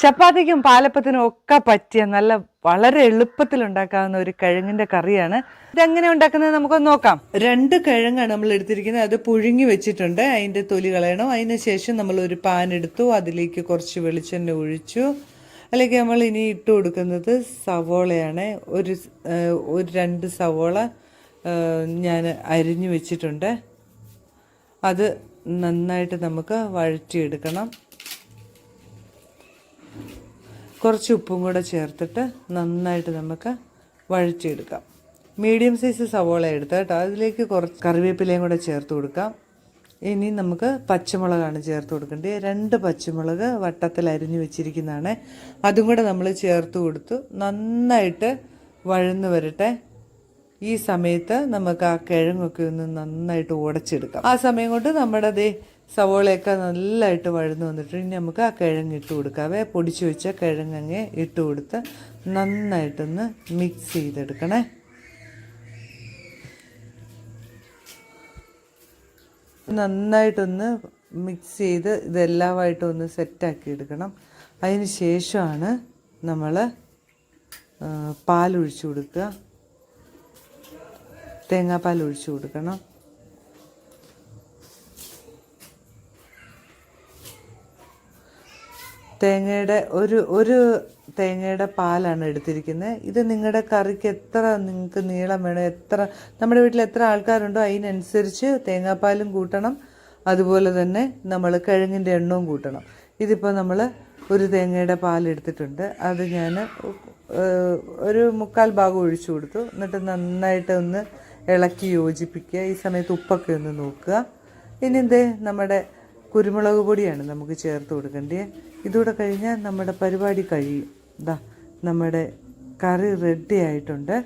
ചപ്പാത്തിക്കും പാലപ്പത്തിനും ഒക്കെ പറ്റിയ നല്ല വളരെ എളുപ്പത്തിൽ ഉണ്ടാക്കാവുന്ന ഒരു കിഴങ്ങിന്റെ കറിയാണ്. ഇതെങ്ങനെ ഉണ്ടാക്കുന്നത് നമുക്കൊന്ന് നോക്കാം. രണ്ട് കിഴങ്ങാണ് നമ്മൾ എടുത്തിരിക്കുന്നത്. അത് പുഴുങ്ങി വെച്ചിട്ടുണ്ട്. അതിന്റെ തൊലി കളയണം. അതിനുശേഷം നമ്മൾ ഒരു പാൻ എടുത്തു. അതിലേക്ക് കുറച്ച് വെളിച്ചെണ്ണ ഒഴിച്ചു. അല്ലെങ്കിൽ നമ്മൾ ഇനി ഇട്ട് കൊടുക്കുന്നത് സവോളയാണ്. ഒരു ഒരു രണ്ട് സവോള ഞാൻ അരിഞ്ഞു വെച്ചിട്ടുണ്ട്. അത് നന്നായിട്ട് നമുക്ക് വഴറ്റിയെടുക്കണം. കുറച്ച് ഉപ്പും കൂടെ ചേർത്തിട്ട് നന്നായിട്ട് നമുക്ക് വഴറ്റിയെടുക്കാം. മീഡിയം സൈസ് സവോള എടുത്ത് കേട്ടോ. അതിലേക്ക് കുറച്ച് കറിവേപ്പിലയും കൂടെ ചേർത്ത് കൊടുക്കാം. ഇനി നമുക്ക് പച്ചമുളകാണ് ചേർത്ത് കൊടുക്കേണ്ടത്. രണ്ട് പച്ചമുളക് വട്ടത്തിൽ അരിഞ്ഞു വെച്ചിരിക്കുന്നതാണ്. അതും കൂടെ നമ്മൾ ചേർത്ത് കൊടുത്തു. നന്നായിട്ട് വഴന്ന് വരട്ടെ. ഈ സമയത്ത് നമുക്ക് ആ കിഴങ്ങൊക്കെ ഒന്ന് നന്നായിട്ട് ഉടച്ചെടുക്കാം. ആ സമയം കൊണ്ട് നമ്മുടെ ദേ സവോളയൊക്കെ നല്ലതായിട്ട് വഴന്ന് വന്നിട്ട് ഇനി നമുക്ക് ആ കിഴങ്ങ് ഇട്ട് കൊടുക്കാവേ പൊടിച്ചു വെച്ച കിഴങ്ങങ്ങെ ഇട്ട് കൊടുത്ത് നന്നായിട്ടൊന്ന് മിക്സ് ചെയ്തെടുക്കണേ. നന്നായിട്ടൊന്ന് മിക്സ് ചെയ്ത് ഇതെല്ലാമായിട്ടും ഒന്ന് സെറ്റാക്കി എടുക്കണം. അതിന് ശേഷമാണ് നമ്മൾ പാലൊഴിച്ചു കൊടുക്കുക. തേങ്ങാപ്പാൽ ഒഴിച്ചു കൊടുക്കണം. തേങ്ങയുടെ ഒരു ഒരു തേങ്ങയുടെ പാലാണ് എടുത്തിരിക്കുന്നത് ഇത് നിങ്ങളുടെ കറിക്ക് എത്ര നിങ്ങൾക്ക് നീളം വേണം എത്ര നമ്മുടെ വീട്ടിൽ എത്ര ആൾക്കാരുണ്ടോ അതിനനുസരിച്ച് തേങ്ങാപ്പാലും കൂട്ടണം. അതുപോലെ തന്നെ നമ്മൾ കിഴങ്ങിന്റെ എണ്ണവും കൂട്ടണം. ഇതിപ്പോൾ നമ്മൾ ഒരു തേങ്ങയുടെ പാൽ എടുത്തിട്ടുണ്ട്. അത് ഞാൻ ഒരു മുക്കാൽ ഭാഗം ഒഴിച്ചു കൊടുത്തു. എന്നിട്ട് നന്നായിട്ട് ഒന്ന് ഇളക്കി യോജിപ്പിക്കുക. ഈ സമയത്ത് ഉപ്പൊക്കെ ഒന്ന് നോക്കുക. ഇനി എന്തേ നമ്മുടെ കുരുമുളക് പൊടിയാണ് നമുക്ക് ചേർത്ത് കൊടുക്കേണ്ടത്. ഇതുകൂടെ കഴിഞ്ഞാൽ നമ്മുടെ പരിപാടി കഴിയും. ഇതാ നമ്മുടെ കറി റെഡി ആയിട്ടുണ്ട്.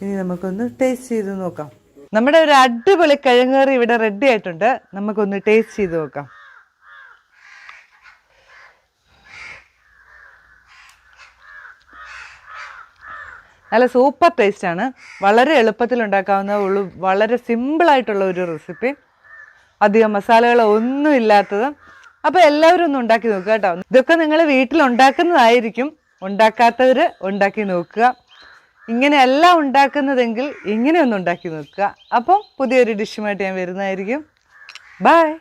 ഇനി നമുക്കൊന്ന് ടേസ്റ്റ് ചെയ്ത് നോക്കാം. നമ്മുടെ ഒരു അടിപൊളി കിഴങ്ങേറി ഇവിടെ റെഡി ആയിട്ടുണ്ട്. നമുക്കൊന്ന് ടേസ്റ്റ് ചെയ്ത് നോക്കാം. നല്ല സൂപ്പർ ടേസ്റ്റ് ആണ്. വളരെ എളുപ്പത്തിൽ ഉണ്ടാക്കാവുന്ന ഉള്ളു. വളരെ സിമ്പിളായിട്ടുള്ള ഒരു റെസിപ്പി അധികം മസാലകൾ ഒന്നും ഇല്ലാത്തത്. അപ്പോൾ എല്ലാവരും ഒന്ന് ഉണ്ടാക്കി നോക്കുക കേട്ടോ. ഇതൊക്കെ നിങ്ങൾ വീട്ടിൽ ഉണ്ടാക്കുന്നതായിരിക്കും. ഉണ്ടാക്കാത്തവർ ഉണ്ടാക്കി നോക്കുക. ഇങ്ങനെയല്ല ഉണ്ടാക്കുന്നതെങ്കിൽ ഇങ്ങനെ ഒന്ന് ഉണ്ടാക്കി നോക്കുക. അപ്പം പുതിയൊരു ഡിഷുമായിട്ട് ഞാൻ വരുന്നതായിരിക്കും. ബൈ